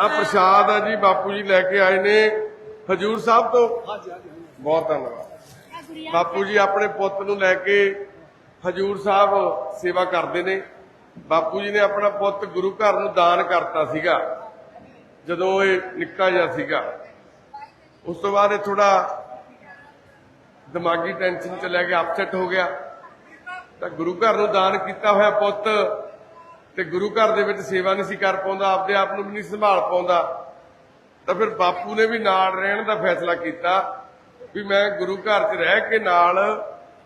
ਆ ਪ੍ਰਸ਼ਾਦ ਆ ਜੀ, ਬਾਪੂ ਜੀ ਲੈ ਕੇ ਆਏ ਨੇ। ਹਜੂਰ ਸਾਹਿਬ ਤੋਂ। ਬਹੁਤ ਧੰਨਵਾਦ। ਬਾਪੂ ਜੀ ਆਪਣੇ ਪੁੱਤ ਨੂੰ ਲੈ ਕੇ ਹਜੂਰ ਸਾਹਿਬ ਸੇਵਾ ਕਰਦੇ ਨੇ। ਬਾਪੂ ਜੀ ਨੇ ਆਪਣਾ ਪੁੱਤ ਗੁਰੂ ਘਰ ਨੂੰ ਦਾਨ ਕਰਤਾ ਸੀਗਾ। ਜਦੋਂ ਇਹ ਨਿੱਕਾ ਜਿਹਾ ਸੀਗਾ। ਉਸ ਤੋਂ ਬਾਅਦ ਇਹ ਥੋੜਾ ਦਿਮਾਗੀ ਟੈਨਸ਼ਨ ਚ ਲੈ ਕੇ ਅਪਸੈਟ ਹੋ ਗਿਆ। ਤਾਂ ਗੁਰੂ ਘਰ ਨੂੰ ਦਾਨ ਕੀਤਾ ਹੋਇਆ ਪੁੱਤ ਤੇ ਗੁਰੂ ਘਰ ਦੇ ਵਿੱਚ ਸੇਵਾ ਨਹੀਂ ਸੀ ਕਰ ਪਾਉਂਦਾ, ਆਪਦੇ ਆਪ ਨੂੰ ਵੀ ਨਹੀਂ ਸੰਭਾਲ ਪਾਉਂਦਾ। ਤਾਂ ਫਿਰ ਬਾਪੂ ਨੇ ਵੀ ਨਾਲ ਰਹਿਣ ਦਾ ਫੈਸਲਾ ਕੀਤਾ ਵੀ ਮੈਂ ਗੁਰੂ ਘਰ 'ਚ ਰਹਿ ਕੇ ਨਾਲ,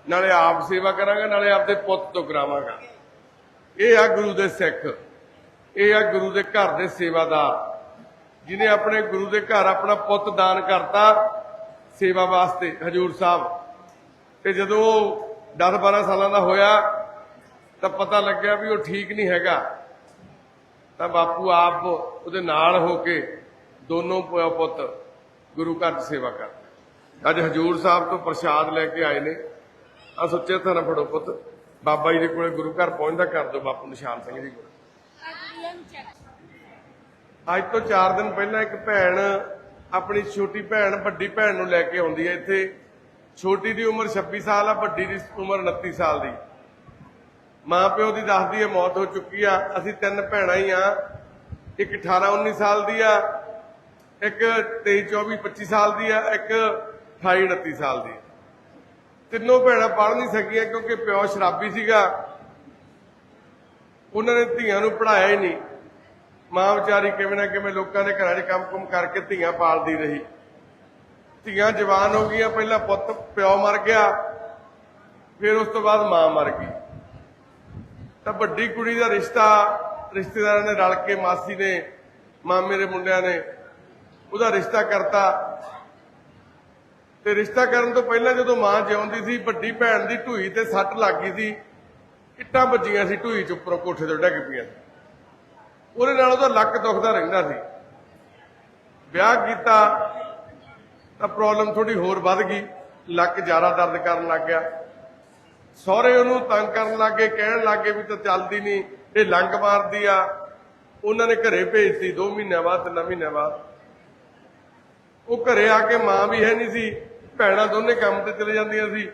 ਨਾਲੇ ਆਪ ਸੇਵਾ ਕਰਾਂਗਾ, ਨਾਲੇ ਆਪਦੇ ਪੁੱਤ ਤੋਂ ਕਰਾਵਾਂਗਾ। ਇਹ ਆ ਗੁਰੂ ਦੇ ਸਿੱਖ, ਇਹ ਆ ਗੁਰੂ ਦੇ ਘਰ ਦੇ ਸੇਵਾਦਾਰ, ਜਿਨੇ ਆਪਣੇ ਗੁਰੂ ਦੇ ਘਰ ਆਪਣਾ ਪੁੱਤ ਦਾਨ ਕਰਤਾ ਸੇਵਾ ਵਾਸਤੇ, ਹਜੂਰ ਸਾਹਿਬ। ਤੇ ਜਦੋਂ 10-12 ਸਾਲਾਂ ਦਾ ਹੋਇਆ ਤਾਂ ਪਤਾ ਲੱਗਿਆ ਵੀ ਉਹ ਠੀਕ ਨਹੀਂ ਹੈਗਾ। ਤਾਂ ਬਾਪੂ ਆਪ ਉਹਦੇ ਨਾਲ ਹੋ ਕੇ ਦੋਨੋਂ ਪੁੱਤ ਗੁਰੂ ਘਰ 'ਚ ਸੇਵਾ ਕਰਦੇ ਅੱਜ ਹਜੂਰ ਸਾਹਿਬ ਤੋਂ ਪ੍ਰਸ਼ਾਦ ਲੈ ਕੇ ਆਏ ਨੇ। ਆ ਸੁੱਚੇ ਥਾਂ ਫੜੋ ਪੁੱਤ। ਬਾਬਾ ਜੀ ਦੇ ਕੋਲੇ ਗੁਰੂ ਘਰ ਪਹੁੰਚਦਾ ਕਰ ਦਿਓ ਬਾਪੂ ਨਿਸ਼ਾਨ ਸਿੰਘ ਜੀ ਕੋਲ। ਅੱਜ ਤੋਂ 4 ਦਿਨ ਪਹਿਲਾਂ ਇੱਕ ਭੈਣ, ਆਪਣੀ ਛੋਟੀ ਭੈਣ, ਵੱਡੀ ਭੈਣ ਨੂੰ ਲੈ ਕੇ ਆਉਂਦੀ ਹੈ ਇੱਥੇ। ਛੋਟੀ ਦੀ ਉਮਰ 26 ਸਾਲ ਆ, ਵੱਡੀ ਦੀ ਉਮਰ 29 ਸਾਲ ਦੀ। ਮਾਂ ਪਿਓ ਦੀ ਦੱਸਦੀ ਹੈ ਮੌਤ ਹੋ ਚੁੱਕੀ ਆ। ਅਸੀਂ ਤਿੰਨ ਭੈਣਾਂ ਹੀ ਆ। ਇੱਕ 18 19 ਸਾਲ ਦੀ ਆ। ਇੱਕ 23 24 25 ਸਾਲ ਦੀ ਆ। ਇੱਕ 28 29 ਸਾਲ ਦੀ ਤਿੰਨੋਂ ਭੈਣਾਂ ਪੜ੍ਹ ਨਹੀਂ ਸਕੀਆਂ ਕਿਉਂਕਿ ਪਿਓ ਸ਼ਰਾਬੀ ਸੀਗਾ। ਉਹਨਾਂ ਨੇ ਧੀਆਂ ਨੂੰ ਪੜਾਇਆ ਹੀ ਨਹੀਂ। ਮਾਂ ਵਿਚਾਰੀ ਕਿਵੇਂ ਨਾ ਕਿਵੇਂ ਲੋਕਾਂ ਦੇ ਘਰਾਂ 'ਚ ਕੰਮ-ਕੁਮ ਕਰਕੇ ਧੀਆਂ ਪਾਲਦੀ ਰਹੀ। ਧੀਆਂ ਜਵਾਨ ਹੋ ਗਈਆਂ। ਪਹਿਲਾਂ ਪੁੱਤ ਪਿਓ ਮਰ ਗਿਆ। ਫਿਰ ਉਸ ਤੋਂ ਬਾਅਦ ਮਾਂ ਮਰ ਗਈ। ਤਾਂ ਵੱਡੀ ਕੁੜੀ ਦਾ ਰਿਸ਼ਤਾ ਰਿਸ਼ਤੇਦਾਰਾਂ ਨੇ ਰਲ ਕੇ, ਮਾਸੀ ਨੇ, ਮਾਮੇ ਦੇ ਮੁੰਡਿਆਂ ਨੇ, ਉਹਦਾ ਰਿਸ਼ਤਾ ਕਰਤਾ। ਤੇ ਰਿਸ਼ਤਾ ਕਰਨ ਤੋਂ ਪਹਿਲਾਂ ਜਦੋਂ ਮਾਂ ਜਿਉਂਦੀ ਸੀ, ਵੱਡੀ ਭੈਣ ਦੀ ਢੂਈ ਤੇ ਸੱਟ ਲੱਗ ਗਈ ਸੀ, ਇੱਟਾਂ ਵੱਜੀਆਂ ਸੀ ਢੂਈ ਚ ਉੱਪਰੋਂ ਕੋਠੇ ਤੋਂ ਡਿੱਗ ਪਈਆਂ। ਸੀ ਉਹਦੇ ਨਾਲ ਉਹਦਾ ਲੱਕ ਦੁਖਦਾ ਰਹਿੰਦਾ ਸੀ। ਵਿਆਹ ਕੀਤਾ ਤਾਂ ਪ੍ਰੋਬਲਮ ਥੋੜੀ ਹੋਰ ਵੱਧ ਗਈ, ਲੱਕ ਜ਼ਿਆਦਾ ਦਰਦ ਕਰਨ ਲੱਗ ਗਿਆ। ਸਹੁਰੇ ਉਹਨੂੰ ਤੰਗ ਕਰਨ ਲੱਗੇ, ਕਹਿਣ ਲੱਗੇ ਵੀ ਤਾਂ ਚੱਲਦੀ ਨਹੀਂ ਇਹ ਲੰਗ ਮਾਰਦੀ ਆ। ਉਹਨਾਂ ਨੇ ਘਰੇ ਭੇਜਤੀ 2 ਮਹੀਨਿਆਂ ਬਾਅਦ 3 ਮਹੀਨਿਆਂ ਬਾਅਦ। ਉਹ ਘਰੇ ਆ ਕੇ ਮਾਂ ਵੀ ਹੈ ਨਹੀਂ ਸੀ, ਭੈਣਾਂ ਦੋਨੇ ਕੰਮ ਤੇ ਚਲੇ ਜਾਂਦੀਆਂ ਸੀ।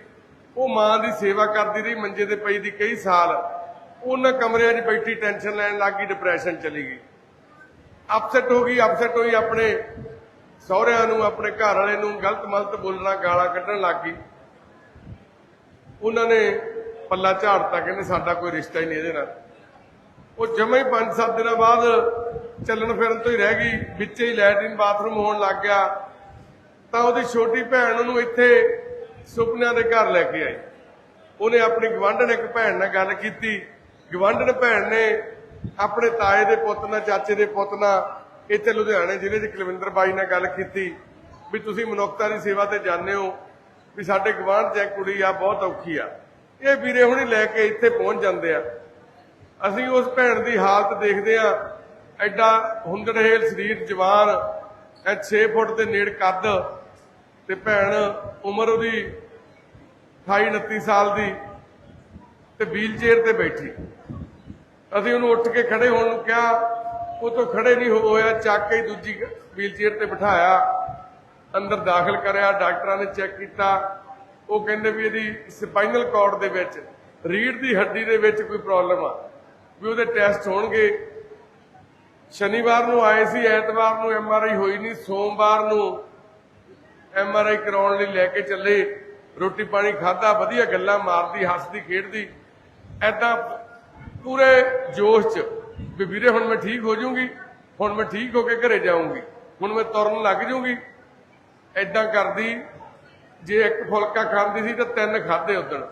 ਉਹ ਮਾਂ ਦੀ ਸੇਵਾ ਕਰਦੀ ਰਹੀ, ਮੰਜੇ ਤੇ ਪਈ ਦੀ ਕਈ ਸਾਲ। ਉਹਨਾਂ ਕਮਰਿਆਂ 'ਚ ਬੈਠੀ ਟੈਨਸ਼ਨ ਲੈਣ ਲੱਗ ਗਈ ਡਿਪਰੈਸ਼ਨ ਚਲੀ ਗਈ। ਅਪਸੈਟ ਹੋ ਗਈ ਅਪਸੈਟ ਹੋਈ ਆਪਣੇ ਸਹੁਰਿਆਂ ਨੂੰ, ਆਪਣੇ ਘਰ ਵਾਲੇ ਨੂੰ, ਗਲਤ ਮਲਤ ਬੋਲਣਾ, ਗਾਲਾਂ ਕੱਢਣ ਲੱਗ ਗਈ। ਉਹਨਾਂ ਨੇ ਪੱਲਾ ਝਾੜਤਾ, ਕਹਿੰਦੇ ਸਾਡਾ ਕੋਈ ਰਿਸ਼ਤਾ ਹੀ ਨਹੀਂ ਇਹਦੇ ਨਾਲ। ਉਹ ਜਮੇ ਹੀ 5-7 ਦਿਨਾਂ ਬਾਅਦ ਚੱਲਣ ਫਿਰਨ ਤੋਂ ਹੀ ਰਹਿ ਗਈ, ਵਿੱਚ ਹੀ ਲੈਟਰਿਨ ਬਾਥਰੂਮ ਹੋਣ ਲੱਗ ਗਿਆ। ਤਾਂ ਉਹਦੀ ਛੋਟੀ ਭੈਣ ਉਹਨੂੰ ਇੱਥੇ ਸੁਪਨਿਆਂ ਦੇ ਘਰ ਲੈ ਕੇ ਆਈ। ਉਹਨੇ ਆਪਣੀ ਗਵਾਂਢਣ ਇੱਕ ਭੈਣ ਨਾਲ ਗੱਲ ਕੀਤੀ। ਗਵਾਂਢਣ ਭੈਣ ਨੇ ਆਪਣੇ ਤਾਏ ਦੇ ਪੁੱਤ ਨਾਲ, ਚਾਚੇ ਦੇ ਪੁੱਤ ਨਾਲ ਇੱਥੇ ਲੁਧਿਆਣੇ ਜ਼ਿਲ੍ਹੇ ਦੇ ਕੁਲਵਿੰਦਰ ਬਾਈ ਨਾਲ ਗੱਲ ਕੀਤੀ ਵੀ ਤੁਸੀਂ ਮਨੁੱਖਤਾ ਦੀ ਸੇਵਾ ਤੇ ਜਾਂਦੇ ਹੋ। ਵੀ ਸਾਡੇ ਗਵਾਂਢ 'ਚ ਕੁੜੀ ਆ, ਬਹੁਤ ਔਖੀ ਆ। ਇਹ ਵੀਰੇ ਹੁਣੀ ਲੈ ਕੇ ਇੱਥੇ ਪਹੁੰਚ ਜਾਂਦੇ ਆ। ਅਸੀਂ ਉਸ ਭੈਣ ਦੀ ਹਾਲਤ ਦੇਖਦੇ ਆ। ਐਡਾ ਹੁੰਦੜਹੇਲ ਸਰੀਰ ਜਵਾਨ ਐ 6 ਫੁੱਟ ਦੇ ਨੇੜ ਕੱਦ ਤੇ ਭੈਣ ਉਮਰ ਉਹਦੀ 28 29 ਸਾਲ ਦੀ ਤੇ ਵੀਲ ਚੇਅਰ ਤੇ ਬੈਠੀ। ਅਸੀਂ ਉਹਨੂੰ ਉੱਠ ਕੇ ਖੜੇ ਹੋਣ ਨੂੰ ਕਿਹਾ, ਉਹ ਤੋਂ ਖੜੇ ਨਹੀਂ ਹੋਇਆ, ਚੱਕ ਕੇ ਦੂਜੀ ਵੀਲ ਚੇਅਰ ਤੇ ਬਿਠਾਇਆ। ਅੰਦਰ ਦਾਖਲ ਕਰਿਆ, ਡਾਕਟਰਾਂ ਨੇ ਚੈੱਕ ਕੀਤਾ। ਉਹ ਕਹਿੰਦੇ ਵੀ ਇਹਦੀ ਸਪਾਈਨਲ ਕਾਰਡ ਦੇ ਵਿੱਚ ਰੀੜ ਦੀ ਹੱਡੀ ਦੇ ਵਿੱਚ ਕੋਈ ਪ੍ਰੋਬਲਮ ਆ। ਵੀ ਉਹਦੇ ਟੈਸਟ ਹੋਣਗੇ। ਸ਼ਨੀਵਾਰ ਨੂੰ ਆਏ ਸੀ, ਐਤਵਾਰ ਨੂੰ ਐਮ ਆਰ ਆਈ ਹੋਈ ਨਹੀਂ, ਸੋਮਵਾਰ ਨੂੰ ਐਮ ਆਰ ਆਈ ਕਰਾਉਣ ਲਈ ਲੈ ਕੇ ਚੱਲੇ। ਰੋਟੀ ਪਾਣੀ ਖਾਦਾ ਵਧੀਆ ਗੱਲਾਂ ਮਾਰਦੀ, ਹੱਸਦੀ, ਖੇਡਦੀ। ਐਦਾਂ ਪੂਰੇ ਜੋਸ਼ 'ਚ, ਵੀ ਵੀਰੇ ਹੁਣ ਮੈਂ ਠੀਕ ਹੋ ਜਾਊਂਗੀ, ਹੁਣ ਮੈਂ ਠੀਕ ਹੋ ਕੇ ਘਰੇ ਜਾਊਂਗੀ, ਹੁਣ ਮੈਂ ਤੁਰਨ ਲੱਗ ਜਾਊਂਗੀ। ਐਦਾਂ ਕਰਦੀ, ਜੇ ਇੱਕ ਫੁਲਕਾ ਖਾਂਦੀ ਸੀ ਤਾਂ ਤਿੰਨ ਖਾਦੇ ਉਦਣ।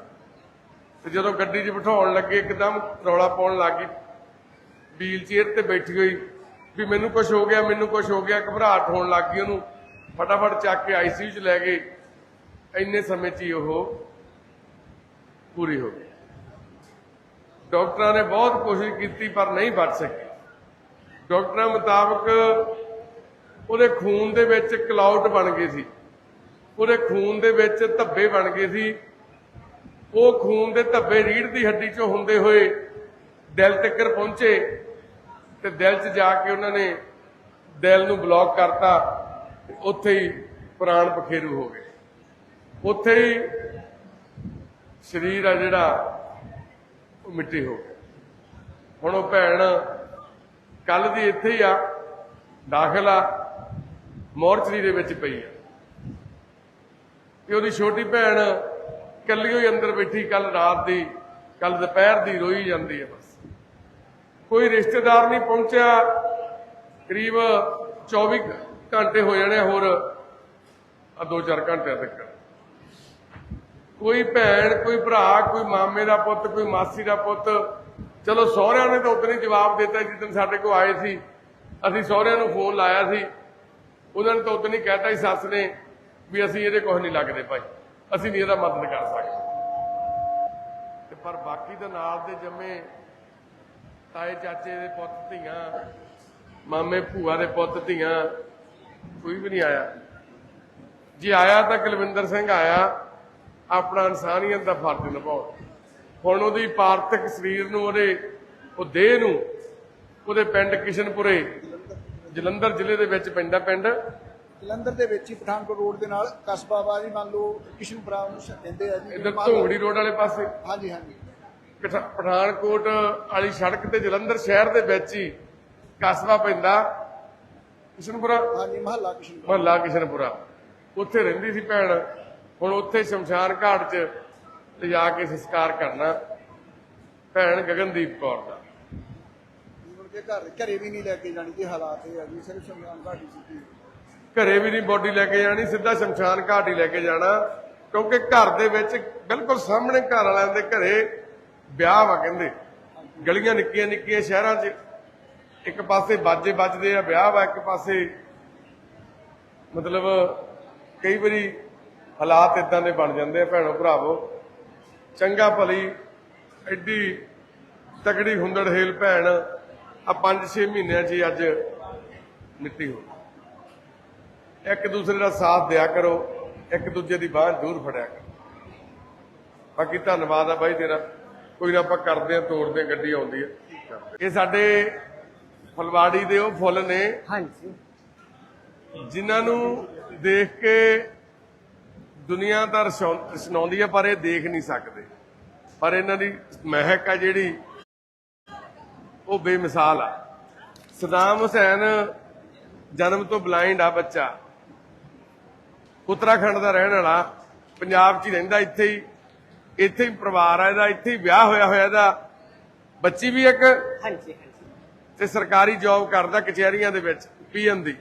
ਤੇ ਜਦੋਂ ਗੱਡੀ 'ਚ ਬਿਠਾਉਣ ਲੱਗੇ, ਇੱਕਦਮ ਰੌਲਾ ਪਾਉਣ ਲੱਗੀ ਵੀਲ ਚੇਅਰ ਤੇ ਬੈਠੀ ਹੋਈ, ਵੀ ਮੈਨੂੰ ਕੁਝ ਹੋ ਗਿਆ, ਮੈਨੂੰ ਕੁਝ ਹੋ ਗਿਆ, ਘਬਰਾਹਟ ਹੋਣ ਲੱਗ ਗਈ ਉਹਨੂੰ। ਫਟਾਫਟ ਚੱਕ ਕੇ ਆਈਸੀਯੂ 'ਚ ਲੈ ਗਏ। ਇੰਨੇ ਸਮੇਂ 'ਚ ਹੀ ਉਹ ਪੂਰੀ ਹੋ ਗਈ। ਡਾਕਟਰਾਂ ਨੇ ਬਹੁਤ ਕੋਸ਼ਿਸ਼ ਕੀਤੀ, ਪਰ ਨਹੀਂ ਬਚ ਸਕੀ। ਡਾਕਟਰਾਂ ਮੁਤਾਬਕ ਉਹਦੇ ਖੂਨ ਦੇ ਵਿੱਚ ਕਲਾਉਟ ਬਣ ਗਏ ਸੀ। ਉਹਦੇ ਖੂਨ ਦੇ ਵਿੱਚ ਧੱਬੇ ਬਣ ਗਏ ਸੀ। ਉਹ ਖੂਨ ਦੇ ਧੱਬੇ ਰੀੜ ਦੀ ਹੱਡੀ 'ਚੋਂ ਹੁੰਦੇ ਹੋਏ ਦਿਲ ਤੱਕ ਪਹੁੰਚੇ ਤੇ ਦਿਲ 'ਚ ਜਾ ਕੇ ਉਹਨਾਂ ਨੇ ਦਿਲ ਨੂੰ ਬਲੌਕ ਕਰਤਾ ਉੱਥੇ ਹੀ ਪ੍ਰਾਣ ਪਖੇਰੂ ਹੋ ਗਏ। ਉੱਥੇ ਹੀ ਸਰੀਰ ਆ ਜਿਹੜਾ, ਉਹ ਮਿੱਟੀ ਹੋ ਗਿਆ। ਹੁਣ ਉਹ ਭੈਣ ਕੱਲ ਦੀ ਇੱਥੇ ਹੀ ਆ, ਦਾਖਲ ਆ। ਮੋਰਚਰੀ ਦੇ ਵਿੱਚ ਪਈ ਆ। ਤੇ ਉਹਦੀ ਛੋਟੀ ਭੈਣ ਕੱਲੀ ਹੋਈ ਅੰਦਰ ਬੈਠੀ ਕੱਲ ਰਾਤ ਦੀ ਕੱਲ ਦੁਪਹਿਰ ਦੀ ਰੋਈ ਜਾਂਦੀ ਹੈ ਬਸ। ਕੋਈ ਰਿਸ਼ਤੇਦਾਰ ਨਹੀਂ ਪਹੁੰਚਿਆ। ਕਰੀਬ 24 ਘੰਟੇ ਹੋ ਜਾਣੇ ਹੋਰ ਆ 2-4 ਘੰਟਿਆਂ ਤੱਕ। ਕੋਈ ਭੈਣ, ਕੋਈ ਭਰਾ, ਕੋਈ ਮਾਮੇ ਦਾ ਪੁੱਤ, ਕੋਈ ਮਾਸੀ ਦਾ ਪੁੱਤ, ਚਲੋ ਸਹੁਰਿਆਂ ਨੇ ਤਾਂ ਉਦੋਂ ਹੀ ਜਵਾਬ ਦਿੱਤਾ ਜਿੱਦਣ ਸਾਡੇ ਕੋਲ ਆਏ ਸੀ। ਅਸੀਂ ਸਹੁਰਿਆਂ ਨੂੰ ਫੋਨ ਲਾਇਆ ਸੀ। ਉਹਨਾਂ ਨੇ ਤਾਂ ਉਦੋਂ ਹੀ ਕਹਿਤਾ ਸੀ ਸੱਸ ਨੇ ਵੀ ਅਸੀਂ ਇਹਦੇ ਕੁਝ ਨਹੀਂ ਲੱਗਦੇ ਭਾਈ। ਅਸੀਂ ਨਹੀਂ ਇਹਦਾ ਮਦਦ ਕਰ ਸਕਦੇ। ਤੇ ਪਰ ਬਾਕੀ ਦਾ ਨਾਲ ਦੇ ਜੰਮੇ ਤਾਏ, ਚਾਚੇ ਦੇ ਪੁੱਤ, ਧੀਆਂ, ਮਾਮੇ, ਭੂਆ ਦੇ ਪੁੱਤ, ਧੀਆਂ, ਕੋਈ ਵੀ ਨਹੀਂ ਆਇਆ। ਜੇ ਆਇਆ ਤਾਂ ਕੁਲਵਿੰਦਰ ਸਿੰਘ ਆਇਆ, ਆਪਣਾ ਇਨਸਾਨੀਅਤ ਦਾ ਫਰਜ਼ ਨਿਭਾਉਣ। ਹੁਣ ਉਹਦੀ ਪਾਰਥਿਕ ਸਰੀਰ ਨੂੰ, ਉਹਦੇ, ਉਹ ਦੇਹ ਨੂੰ, ਉਹਦੇ ਪਿੰਡ ਕਿਸ਼ਨਪੁਰੇ ਜਲੰਧਰ ਜ਼ਿਲ੍ਹੇ ਦੇ ਵਿੱਚ ਪੈਂਦਾ ਪਿੰਡ? ਜਲੰਧਰ ਦੇ ਵਿੱਚ ਹੀ ਪਠਾਨਕੋਟ ਰੋਡ ਦੇ ਨਾਲ ਕਸਬਾ ਵਾ ਜੀ ਮੰਨ ਲਓ ਕਿਸ਼ਨਪੁਰਾ ਨੂੰ ਕਹਿੰਦੇ ਆ ਜੀ ਇੱਧਰ ਢੋਂਗੜੀ ਰੋਡ ਵਾਲੇ ਪਾਸੇ? ਹਾਂਜੀ ਹਾਂਜੀ। ਪਠਾ- ਪਠਾਨਕੋਟ ਵਾਲੀ ਸੜਕ ਤੇ ਜਲੰਧਰ ਸ਼ਹਿਰ ਦੇ ਵਿੱਚ ਹੀ ਕਸਬਾ ਪੈਂਦਾ ਕਿਸ਼ਨਪੁਰਾ? ਹਾਂਜੀ ਮਹੱਲਾ ਕਿਸ਼ਨਪੁਰਾ। ਮਹੱਲਾ ਕਿਸ਼ਨਪੁਰਾ। ਉੱਥੇ ਰਹਿੰਦੀ ਸੀ ਭੈਣ। ਹੁਣ ਉੱਥੇ ਸ਼ਮਸ਼ਾਨ ਘਾਟ 'ਚ ਲਿਜਾ ਕੇ ਸੰਸਕਾਰ ਕਰਨਾ ਭੈਣ ਗਗਨਦੀਪ ਕੌਰ ਦਾ। ਕੇ ਘਰ ਘਰੇ ਵੀ ਨਹੀਂ ਲੈ ਕੇ ਜਾਣੀ ਜੀ ਹਾਲਾਤ ਇਹ ਆ ਜੀ ਸਿਰਫ ਸ਼ਮਸ਼ਾਨ ਘਾਟੀ ਸੀ ਘਰੇ ਵੀ ਨਹੀਂ ਬੋਡੀ ਲੈ ਕੇ ਜਾਣੀ ਸਿੱਧਾ ਸ਼ਮਸ਼ਾਨ ਘਾਟ ਹੀ ਲੈ ਕੇ ਜਾਣਾ ਕਿਉਂਕਿ ਘਰ ਦੇ ਵਿੱਚ ਬਿਲਕੁਲ ਸਾਹਮਣੇ ਘਰ ਵਾਲਿਆਂ ਦੇ ਘਰੇ ਵਿਆਹ ਵਾ ਕਹਿੰਦੇ। ਗਲੀਆਂ ਨਿੱਕੀਆਂ ਨਿੱਕੀਆਂ ਸ਼ਹਿਰਾਂ 'ਚ ਇੱਕ ਪਾਸੇ ਬਾਜੇ ਵੱਜਦੇ ਆ ਵਿਆਹ ਵਾ ਇੱਕ ਪਾਸੇ। ਮਤਲਬ ਕਈ ਵਾਰੀ ਹਾਲਾਤ ਇਦਾਂ ਦੇ ਬਣ ਜਾਂਦੇ ਆ ਭੈਣੋ ਭਰਾਵੋ। ਚੰਗਾ ਭਲੀ ਐਡੀ ਤਕੜੀ ਹੁੰਦੜ ਹੇਲ ਭੈਣ ਆ 5-6 ਮਹੀਨਿਆਂ 'ਚ ਹੀ ਅੱਜ ਮਿੱਟੀ ਹੋ। ਇੱਕ ਦੂਸਰੇ ਦਾ ਸਾਥ ਦਿਆ ਕਰੋ ਇੱਕ ਦੂਜੇ ਦੀ ਬਾਹ ਜ਼ਰੂਰ ਫੜਿਆ ਕਰੋ। ਬਾਕੀ ਧੰਨਵਾਦ ਆ ਬਾਈ ਤੇਰਾ। ਕੋਈ ਨਾ ਆਪਾਂ ਕਰਦੇ ਆ ਤੋੜਦੇ ਗੱਡੀ ਆਉਂਦੀ ਆ ਇਹ ਸਾਡੇ ਫਲਵਾੜੀ ਦੇ ਉਹ ਫੁੱਲ ਨੇ। ਹਾਂਜੀ। ਜਿਨ੍ਹਾਂ ਨੂੰ ਦੇਖ ਕੇ ਦੁਨੀਆ ਤਾਂ ਰਸਨਾਉਂਦੀ ਆ ਪਰ ਇਹ ਦੇਖ ਨਹੀਂ ਸਕਦੇ। ਪਰ ਇਹਨਾਂ ਦੀ ਮਹਿਕ ਆ ਜਿਹੜੀ ਉਹ ਬੇਮਿਸਾਲ ਆ। ਸਦਾਮ ਹੁਸੈਨ ਜਨਮ ਤੋਂ ਬਲਾਈਂਡ ਆ ਬੱਚਾ। ਉੱਤਰਾਖੰਡ ਦਾ ਰਹਿਣ ਵਾਲਾ ਪੰਜਾਬ 'ਚ ਹੀ ਰਹਿੰਦਾ ਇੱਥੇ ਹੀ। ਇੱਥੇ ਹੀ ਪਰਿਵਾਰ ਆ ਇਹਦਾ ਇੱਥੇ ਹੀ ਵਿਆਹ ਹੋਇਆ ਹੋਇਆ ਇਹਦਾ। ਬੱਚੀ ਵੀ ਇੱਕ? ਹਾਂਜੀ ਹਾਂਜੀ। ਤੇ ਸਰਕਾਰੀ ਜੌਬ ਕਰਦਾ ਕਚਹਿਰੀਆਂ ਦੇ ਵਿੱਚ ਪੀਐਨ ਦੀ।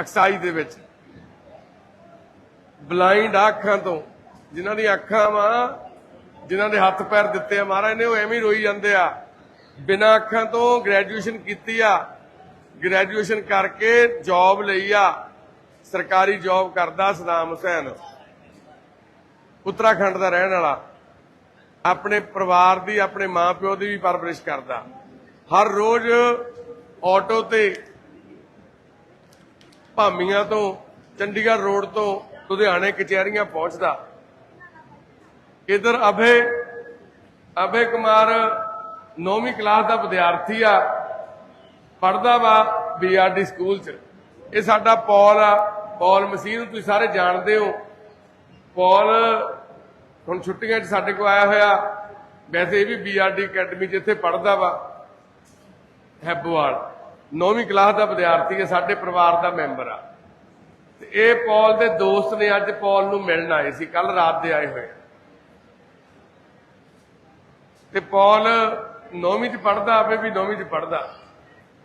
ਅਕਸਾਈ ਦੇ ਵਿੱਚ। ਬਲਾਈਂਡ ਅੱਖਾਂ ਤੋਂ। ਜਿਨ੍ਹਾਂ ਦੀ ਅੱਖਾਂ ਵਾ ਜਿਨ੍ਹਾਂ ਦੇ ਹੱਥ ਪੈਰ ਦਿੱਤੇ ਆ ਮਹਾਰਾਜ ਨੇ ਉਹ ਐਵੇਂ ਰੋਈ ਜਾਂਦੇ ਆ। ਬਿਨਾਂ ਅੱਖਾਂ ਤੋਂ ਗ੍ਰੈਜੂਏਸ਼ਨ ਕੀਤੀ ਆ ਗ੍ਰੈਜੂਏਸ਼ਨ ਕਰਕੇ ਜੌਬ ਲਈ ਆ, ਸਰਕਾਰੀ ਜੌਬ ਕਰਦਾ ਸਦਾਮ ਹੁਸੈਨ। ਉੱਤਰਾਖੰਡ ਦਾ ਰਹਿਣ ਵਾਲਾ, ਆਪਣੇ ਪਰਿਵਾਰ ਦੀ, ਆਪਣੇ ਮਾਪਿਓ ਦੀ ਵੀ ਪਰਵਰਿਸ਼ ਕਰਦਾ। ਹਰ ਰੋਜ਼ ਆਟੋ ਤੇ ਭਾਮੀਆਂ ਤੋਂ, ਚੰਡੀਗੜ੍ਹ ਰੋਡ ਤੋਂ ਲੁਧਿਆਣੇ ਕਚਹਿਰੀਆਂ ਪਹੁੰਚਦਾ। ਇਧਰ ਅਭੇ ਅਭੇ ਕੁਮਾਰ 9ਵੀਂ ਕਲਾਸ ਦਾ ਵਿਦਿਆਰਥੀ ਆ ਪੜਦਾ ਵਾ ਬੀਆਰਡੀ ਸਕੂਲ ਚ। ਇਹ ਸਾਡਾ ਪੌਲ ਆ। ਪੌਲ ਮਸੀਹ ਨੂੰ ਤੁਸੀਂ ਸਾਰੇ ਜਾਣਦੇ ਹੋ। ਪੌਲ ਹੁਣ ਛੁੱਟੀਆਂ 'ਚ ਸਾਡੇ ਕੋਲ ਆਇਆ ਹੋਇਆ। ਵੈਸੇ ਇਹ ਵੀ ਬੀਆਰਡੀ ਅਕੈਡਮੀ ਜਿੱਥੇ ਪੜਦਾ ਵਾ। ਹੈਬੋਵਾਲ। 9ਵੀਂ ਕਲਾਸ ਦਾ ਵਿਦਿਆਰਥੀ ਹੈ ਸਾਡੇ ਪਰਿਵਾਰ ਦਾ ਮੈਂਬਰ ਆ। ਤੇ ਇਹ ਪੌਲ ਦੇ ਦੋਸਤ ਨੇ ਅੱਜ ਪੌਲ ਨੂੰ ਮਿਲਣ ਆਏ ਸੀ। ਕੱਲ ਰਾਤ ਦੇ ਆਏ ਹੋਏ ਤੇ ਪੌਲ 9ਵੀਂ ਚ ਪੜਦਾ ਆਪੇ ਵੀ 9ਵੀਂ ਚ ਪੜਦਾ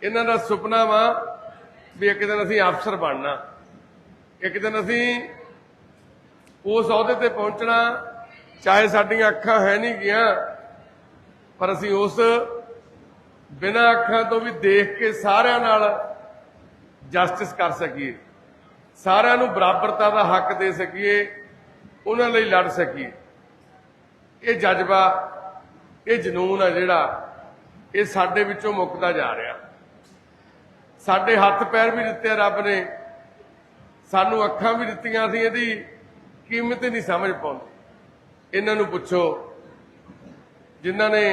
ਇਹਨਾਂ ਦਾ ਸੁਪਨਾ ਵਾ ਵੀ ਇੱਕ ਦਿਨ ਅਸੀਂ ਅਫਸਰ ਬਣਨਾ। ਇੱਕ ਦਿਨ ਅਸੀਂ ਉਸ ਅਹੁਦੇ ਤੇ ਪਹੁੰਚਣਾ, ਚਾਹੇ ਸਾਡੀਆਂ ਅੱਖਾਂ ਹੈ ਨਹੀਂ ਗਿਆ ਪਰ ਅਸੀਂ ਉਸ ਬਿਨਾਂ ਅੱਖਾਂ ਤੋਂ ਵੀ ਦੇਖ ਕੇ ਸਾਰਿਆਂ ਨਾਲ ਜਸਟਿਸ ਕਰ ਸਕੀਏ। ਸਾਰਿਆਂ ਨੂੰ ਬਰਾਬਰਤਾ ਦਾ ਹੱਕ ਦੇ ਸਕੀਏ, ਉਹਨਾਂ ਲਈ ਲੜ ਸਕੀਏ। ਇਹ ਜਜ਼ਬਾ ਇਹ ਜਨੂਨ ਆ ਜਿਹੜਾ ਇਹ ਸਾਡੇ ਵਿੱਚੋਂ ਮੁੱਕਦਾ ਜਾ ਰਿਹਾ। ਸਾਡੇ ਹੱਥ ਪੈਰ ਵੀ ਦਿੱਤੇ ਰੱਬ ਨੇ। ਸਾਨੂੰ ਅੱਖਾਂ ਵੀ ਦਿੱਤੀਆਂ ਸੀ, ਇਹਦੀ ਕੀਮਤ ਹੀ ਨਹੀਂ ਸਮਝ ਪਾਉਂਦੇ। ਇਹਨਾਂ ਨੂੰ ਪੁੱਛੋ, ਜਿਨ੍ਹਾਂ ਨੇ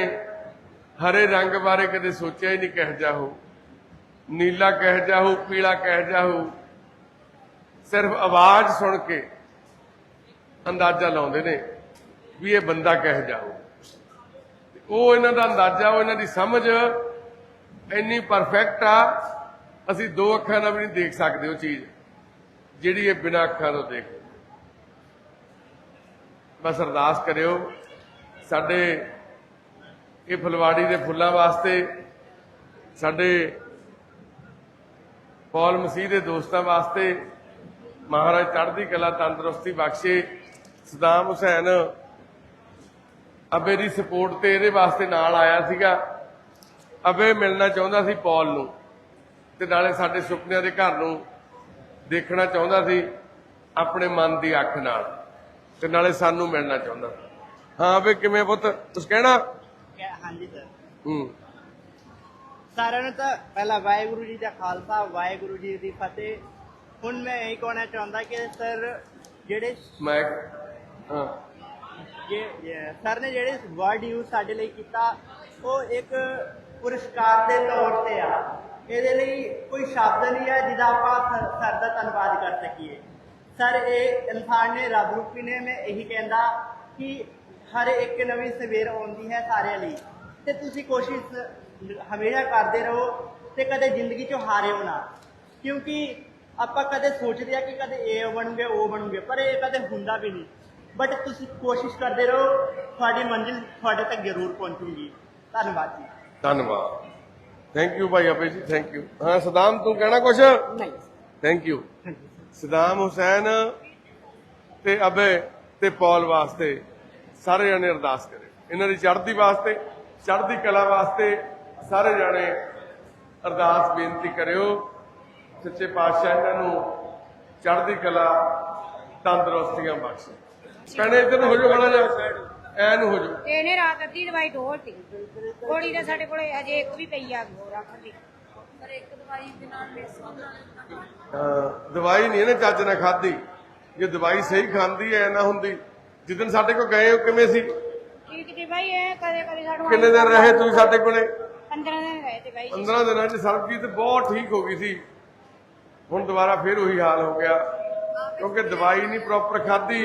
ਹਰੇ ਰੰਗ ਬਾਰੇ ਕਦੇ ਸੋਚਿਆ ਹੀ ਨਹੀਂ ਕਹਿ ਜਾ ਨੀਲਾ ਕਹਿ ਜਾਹੂ ਪੀਲਾ ਕਹਿ ਜਾਹੂ ਸਿਰਫ ਆਵਾਜ਼ ਸੁਣ ਕੇ ਅੰਦਾਜ਼ਾ ਲਾਉਂਦੇ ਨੇ ਵੀ ਇਹ ਬੰਦਾ ਕਹਿ ਜਾਊ ਉਹ ਇਹਨਾਂ ਦਾ ਅੰਦਾਜ਼ਾ, ਉਹ ਇਹਨਾਂ ਦੀ ਸਮਝ ਇੰਨੀ ਪਰਫੈਕਟ ਆ, ਅਸੀਂ ਦੋ ਅੱਖਾਂ ਨਾਲ ਵੀ ਨਹੀਂ ਦੇਖ ਸਕਦੇ ਉਹ ਚੀਜ਼। ਜਿਹੜੀ ਇਹ ਬਿਨਾਂ ਅੱਖਾਂ ਤੋਂ ਦੇਖ ਬਸ ਅਰਦਾਸ ਕਰਿਓ, ਸਾਡੇ ਇਹ ਫੁਲਵਾੜੀ ਦੇ ਫੁੱਲਾਂ ਵਾਸਤੇ, ਸਾਡੇ ਪੌਲ ਮਸੀਹ ਦੇ ਦੋਸਤਾਂ ਵਾਸਤੇ ਮਹਾਰਾਜ ਚੜ੍ਹਦੀ ਕਲਾ ਤੰਦਰੁਸਤੀ ਬਖਸ਼ੇ। ਸਦਾਮ ਹੁਸੈਨ ਅਬੇ ਦੀ ਸਪੋਰਟ ਤੇ ਇਹਦੇ ਵਾਸਤੇ ਨਾਲ ਆਇਆ ਸੀਗਾ। ਅਬੇ ਮਿਲਣਾ ਚਾਹੁੰਦਾ ਸੀ ਪੌਲ ਨੂੰ ਤੇ ਨਾਲੇ ਸਾਡੇ ਸੁਪਨਿਆਂ ਦੇ ਘਰ ਨੂੰ ਦੇਖਣਾ ਚਾਹੁੰਦਾ ਸੀ ਆਪਣੇ ਮਨ ਦੀ ਅੱਖ ਨਾਲ ਤੇ ਨਾਲੇ ਸਾਨੂੰ ਮਿਲਣਾ ਚਾਹੁੰਦਾ। ਹਾਂ ਅਬੇ ਕਿਵੇਂ ਪੁੱਤ? ਤੁਸੀਂ ਕਹਿਣਾ? ਹਾਂਜੀ ਸਰ ਹੂੰ। ਸਾਰਿਆਂ ਨੂੰ ਤਾਂ ਪਹਿਲਾਂ ਵਾਹਿਗੁਰੂ ਜੀ ਦਾ ਖਾਲਸਾ ਵਾਹਿਗੁਰੂ ਜੀ ਦੀ ਫਤਿਹ। ਹੁਣ ਮੈਂ ਇਹ ਕਹਿਣਾ ਚਾਹੁੰਦਾ ਕਿ ਸਰ ਜਿਹੜੇ ਮੈਂ ਹਾਂ। ਜੇ- ਸਰ ਨੇ ਜਿਹੜੇ ਵਰਡ ਯੂਜ਼ ਸਾਡੇ ਲਈ ਕੀਤਾ, ਉਹ ਇੱਕ ਪੁਰਸਕਾਰ ਦੇ ਤੌਰ ਤੇ ਆ। ਇਹਦੇ ਲਈ ਕੋਈ ਸ਼ਬਦ ਨਹੀਂ ਹੈ ਜਿਹਦਾ ਆਪਾਂ ਸਰ ਦਾ ਧੰਨਵਾਦ ਕਰ ਸਕੀਏ। ਸਰ, ਇਹ ਇਨਸਾਨ ਨੇ ਰੱਬ ਰੂਪੀ ਨੇ, ਮੈਂ ਇਹੀ ਕਹਿੰਦਾ ਕਿ ਹਰ ਇੱਕ ਨਵੀਂ ਸਵੇਰ ਆਉਂਦੀ ਹੈ ਸਾਰਿਆਂ ਲਈ। ਤੇ ਤੁਸੀਂ ਕੋਸ਼ਿਸ਼ ਹਮੇਸ਼ਾ ਕਰਦੇ ਰਹੋ ਤੇ ਕਦੇ ਜ਼ਿੰਦਗੀ 'ਚੋਂ ਹਾਰਿਓ ਨਾ। ਕਿਉਂਕਿ ਆਪਾਂ ਕਦੇ ਸੋਚਦੇ ਆ ਕਿ ਕਦੇ ਇਹ ਬਣੂਗੇ, ਉਹ ਬਣੂਗੇ, ਪਰ ਇਹ ਕਦੇ ਹੁੰਦਾ ਵੀ ਨਹੀਂ। ਬਟ ਤੁਸੀਂ ਕੋਸ਼ਿਸ਼ ਕਰਦੇ ਰਹੋ ਤੁਹਾਡੀ ਮੰਜ਼ਿਲ ਤੁਹਾਡੇ ਤੱਕ ਜ਼ਰੂਰ ਪਹੁੰਚੂਗੀ। ਧੰਨਵਾਦ ਜੀ। ਧੰਨਵਾਦ। ਥੈਂਕ ਯੂ ਭਾਈ ਅਬੇ ਜੀ ਥੈਂਕ ਯੂ ਹਾਂ ਸਦਾਮ ਤੂੰ ਕਹਿਣਾ ਕੁਛ? ਨਹੀਂ। ਥੈਂਕ ਯੂ ਸਦਾਮ ਹੁਸੈਨ ਤੇ ਅਬੇ ਤੇ ਪੌਲ ਵਾਸਤੇ ਸਾਰੇ ਜਣੇ ਅਰਦਾਸ ਕਰੇ। ਇਹਨਾਂ ਦੀ ਚੜ੍ਹਦੀ ਵਾਸਤੇ ਚੜ੍ਹਦੀ ਕਲਾ ਵਾਸਤੇ ਸਾਰੇ ਜਣੇ ਅਰਦਾਸ ਬੇਨਤੀ ਕਰਿਓ। ਸੱਚੇ ਪਾਤਸ਼ਾਹ ਇਹਨਾਂ ਨੂੰ ਚੜ੍ਹਦੀ ਕਲਾ ਤੰਦਰੁਸਤੀਆਂ ਬਖਸ਼ੇ। ਕਹਿੰਦੇ ਇੱਧਰ ਨੂੰ ਹੋ ਜਾਓ ਮਾੜਾ ਜਿਹਾ। ਐ ਨੂੰ ਹੋ ਜਾਓ। ਇਹਨੇ ਰਾਤ ਅੱਧੀ ਦਵਾਈ ਢੋਲਤੀ। ਗੋਲੀ ਤਾਂ ਸਾਡੇ ਕੋਲੇ ਅਜੇ ਇੱਕ ਵੀ ਪਈ ਆ ਰੱਖ ਦੀ ਪਰ ਇੱਕ ਦਵਾਈ ਦੇ ਨਾਲ ਨਹੀਂ ਇਹਨੇ ਚੱਜ ਨਾਲ ਖਾਧੀ। ਜੇ ਦਵਾਈ ਸਹੀ ਖਾਂਦੀ ਐ ਨਾ ਹੁੰਦੀ। ਜਿੱਦਨ ਸਾਡੇ ਕੋਲ ਗਏ ਹੋ ਕਿਵੇਂ ਸੀ? ਠੀਕ ਜੀ ਬਾਈ ਇਹ ਕਦੇ ਕਦੇ ਸਾਨੂੰ ਕਿੰਨੇ ਦਿਨ ਰਹੇ ਤੁਸੀਂ ਸਾਡੇ ਕੋਲੇ? 15 ਦਿਨ ਰਹੇ ਤੇ ਬਾਈ ਜੀ। 15 ਦਿਨਾਂ 'ਚ ਸਰਬਜੀਤ ਬਹੁਤ ਠੀਕ ਹੋ ਗਈ ਸੀ। ਹੁਣ ਦੁਬਾਰਾ ਫੇਰ ਉਹੀ ਹਾਲ ਹੋ ਗਿਆ। ਕਿਉਂਕਿ ਦਵਾਈ ਨਹੀਂ ਪ੍ਰੋਪਰ ਖਾਧੀ।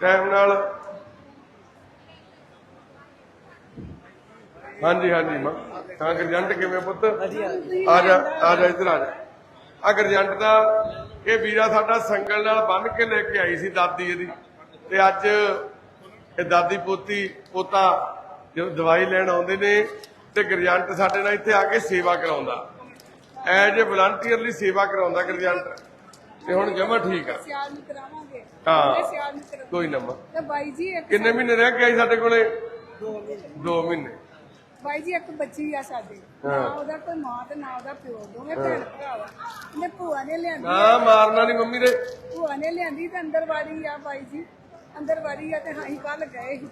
ਟਾਈਮ ਨਾਲ। ਹਾਂਜੀ ਹਾਂਜੀ, ਮਾਂ। ਤਾਂ ਗਰਜੰਟ ਕਿਵੇਂ ਪੁੱਤ? ਆ ਜਾ ਆ ਜਾ ਇੱਧਰ ਆ ਜਾ। ਆ ਗਰਜੰਟ ਦਾ ਇਹ ਵੀਰਾ ਸਾਡਾ ਸੰਗਲ ਨਾਲ ਬੰਨ ਕੇ ਲੈ ਕੇ ਆਈ ਸੀ ਦਾਦੀ ਇਹਦੀ। ਤੇ ਅੱਜ ਇਹ ਦਾਦੀ ਪੋਤੀ, ਪੋਤਾ ਜਦੋਂ ਦਵਾਈ ਲੈਣ ਆਉਂਦੇ ਨੇ, ਤੇ ਗਰਜੰਟ ਸਾਡੇ ਨਾਲ ਇੱਥੇ ਆ ਕੇ ਸੇਵਾ ਕਰਾਉਂਦਾ। ਐਜ ਏ ਵਲੰਟੀਅਰਲੀ ਸੇਵਾ ਕਰਾਉਂਦਾ ਗਰਜੰਟ। ਤੇ ਹੁਣ ਜਮਾ ਠੀਕ ਆ। ਹਾਂ। ਕੋਈ ਨਾ ਮਾਂ। ਤੇ ਬਾਈ ਜੀ ਇੱਕ ਕਿੰਨੇ ਮਹੀਨੇ ਰਹਿ ਕੇ ਆਈ ਸਾਡੇ ਕੋਲੇ? 2 ਮਹੀਨੇ। ਬਾਈ ਜੀ ਇੱਕ ਬੱਚੀ ਆ ਸਾਡੇ। ਹਾਂ। ਨਾ ਉਹਦਾ ਕੋਈ ਮਾਂ ਤੇ ਨਾ ਉਹਦਾ ਪਿਓ ਦੋਵੇਂ ਭੈਣ ਭਰਾ ਵਾ ਨੇ ਭੂਆ ਨੇ ਲਿਆਂਦੀ ਨਾ ਮਾਰਨਾ ਨਹੀਂ ਮੰਮੀ ਦੇ। ਭੂਆ ਨੇ ਲਿਆਂਦੀ ਤੇ ਅੰਦਰ ਵਾੜੀ ਆ ਬਾਈ ਜੀ। ਅੰਦਰ ਵਾੜੀ ਆ ਤੇ ਅਸੀਂ ਕੱਲ ਗਏ ਸੀ।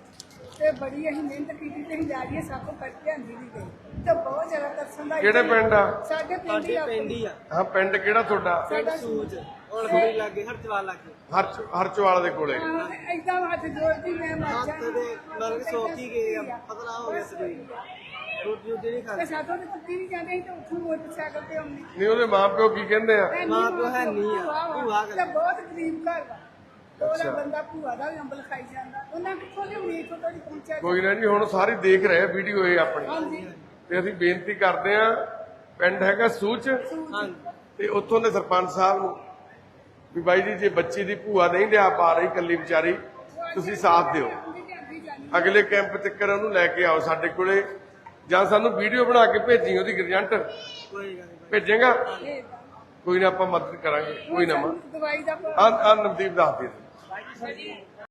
ਤੇ ਬੜੀ ਅਸੀਂ ਮਿਹਨਤ ਕੀਤੀ ਤੇ ਅਸੀਂ ਜਾ ਰਹੀਏ ਸਭ ਤੋਂ ਕਰਕੇ ਆਂਦੀ ਵੀ ਗਈ ਤੇ ਬਹੁਤ ਜ਼ਿਆਦਾ ਤਰਸਨ ਦਾ ਕਿਹੜੇ ਪਿੰਡ ਆ? ਸਾਡੇ ਪਿੰਡ ਹੀ ਆਪਣੀ ਹਾਂ ਪਿੰਡ ਕਿਹੜਾ ਤੁਹਾਡਾ? ਸਾਡਾ ਸੂਝ ਲੱਗੇ ਹਰਚਵਾਲ ਲੱਗੇ ਹਰਚ ਹਰਚਵਾਲ ਦੇ ਕੋਲੇ। ਇਦਾਂ ਹੱਥ ਜੋੜਦੀ ਮੈਂ ਮਰ ਜਾ ਮਤਲਬ ਕਿ ਸੋਕੀ ਗਏ ਆ, ਪਤਲਾ ਹੋ ਗਿਆ ਸਰੀਰ ਰੋਟੀ ਰੋਟੀ ਨਹੀਂ ਤੇ ਸਾਥੋਂ ਤੇ ਕੁੱਤੀ ਨਹੀਂ ਜਾਂਦੇ ਸੀ ਤੇ ਉੱਥੋਂ ਮੋਟਰਸਾਈਕਲ ਤੇ ਆਉਂਦੀ। ਨਹੀਂ ਉਹਦੇ ਮਾਪਿਓ ਕੀ ਕਹਿੰਦੇ ਆ? ਮਾਂ ਪਿਓ ਹੈ ਨਹੀਂ ਆ ਭੂਆ ਤੇ ਬਹੁਤ ਗਰੀਬ ਘਰ ਵਾ ਉਹਦਾ ਬੰਦਾ ਭੂਆ ਦਾ ਵੀ ਅੰਬਲ ਖਾਈ ਜਾਂਦਾ। ਉਹਨਾਂ ਕਿੱਥੋਂ ਲਿਆਉਣੀ ਇੱਥੋਂ ਤੱਕ ਪਹੁੰਚਿਆ ਕੋਈ ਨਾ ਜੀ ਹੁਣ ਸਾਰੇ ਦੇਖ ਰਹੇ ਆ ਵੀਡੀਓ ਇਹ ਆਪਣੀ। ਤੇ ਅਸੀਂ ਬੇਨਤੀ ਕਰਦੇ ਆ ਪਿੰਡ ਹੈਗਾ ਸੂਚ। ਤੇ ਉੱਥੋਂ ਦੇ ਸਰਪੰਚ ਸਾਹਿਬ ਨੂੰ ਵੀ ਬਾਈ ਜੀ ਜੇ ਬੱਚੀ ਦੀ ਭੂਆ ਨਹੀਂ ਲਿਆ ਪਾ ਰਹੀ ਕੱਲੀ ਵਿਚਾਰੀ ਤੁਸੀਂ ਸਾਥ ਦਿਓ। ਅਗਲੇ ਕੈਂਪ ਤੱਕ ਉਹਨੂੰ ਲੈ ਕੇ ਆਓ ਸਾਡੇ ਕੋਲੇ ਜਾਂ ਸਾਨੂੰ ਵੀਡੀਓ ਬਣਾ ਕੇ ਭੇਜੀ ਉਹਦੀ ਗਰਜੰਟ। ਭੇਜੇਗਾ? ਕੋਈ ਨਾ ਆਪਾਂ ਮਦਦ ਕਰਾਂਗੇ ਕੋਈ ਨਾ ਮਾਂ ਦਵਾਈ ਦਾ ਆ ਆ ਨਵਦੀਪ ਦੱਸ ਦੇ।